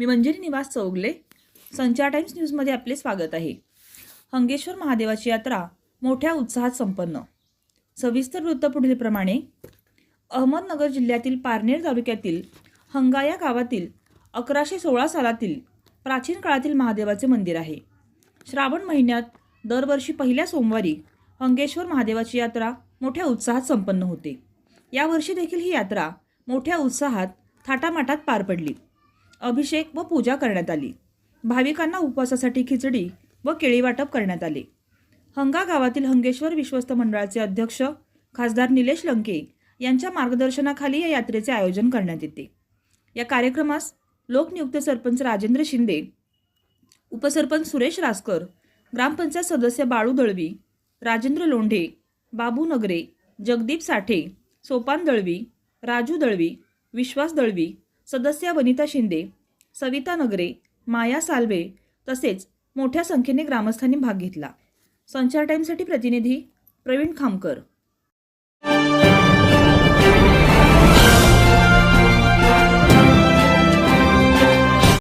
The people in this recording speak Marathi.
मी मंजिरी निवास चौगले संचार टाइम्स न्यूजमध्ये आपले स्वागत आहे. हंगेश्वर महादेवाची यात्रा मोठ्या उत्साहात संपन्न. सविस्तर वृत्त पुढीलप्रमाणे अहमदनगर जिल्ह्यातील पारनेर तालुक्यातील हंगा या गावातील अकराशे सोळा सालातील प्राचीन काळातील महादेवाचे मंदिर आहे. श्रावण महिन्यात दरवर्षी पहिल्या सोमवारी हंगेश्वर महादेवाची यात्रा मोठ्या उत्साहात संपन्न होते. यावर्षी देखील ही यात्रा मोठ्या उत्साहात थाटामाटात पार पडली. अभिषेक व पूजा करण्यात आली. भाविकांना उपवासासाठी खिचडी व केळी वाटप करण्यात आले. हंगा गावातील हंगेश्वर विश्वस्त मंडळाचे अध्यक्ष खासदार निलेश लंके यांच्या मार्गदर्शनाखाली या यात्रेचे आयोजन करण्यात येते. या कार्यक्रमास लोकनियुक्त सरपंच राजेंद्र शिंदे उपसरपंच सुरेश रासकर ग्रामपंचायत सदस्य बाळू दळवी राजेंद्र लोंढे बाबू नगरे जगदीप साठे सोपान दळवी राजू दळवी विश्वास दळवी सदस्या वनिता शिंदे सविता नगरे माया साल्वे तसेच मोठ्या संख्येने ग्रामस्थांनी भाग घेतला. संचार टाईमसाठी प्रतिनिधी प्रवीण खामकर.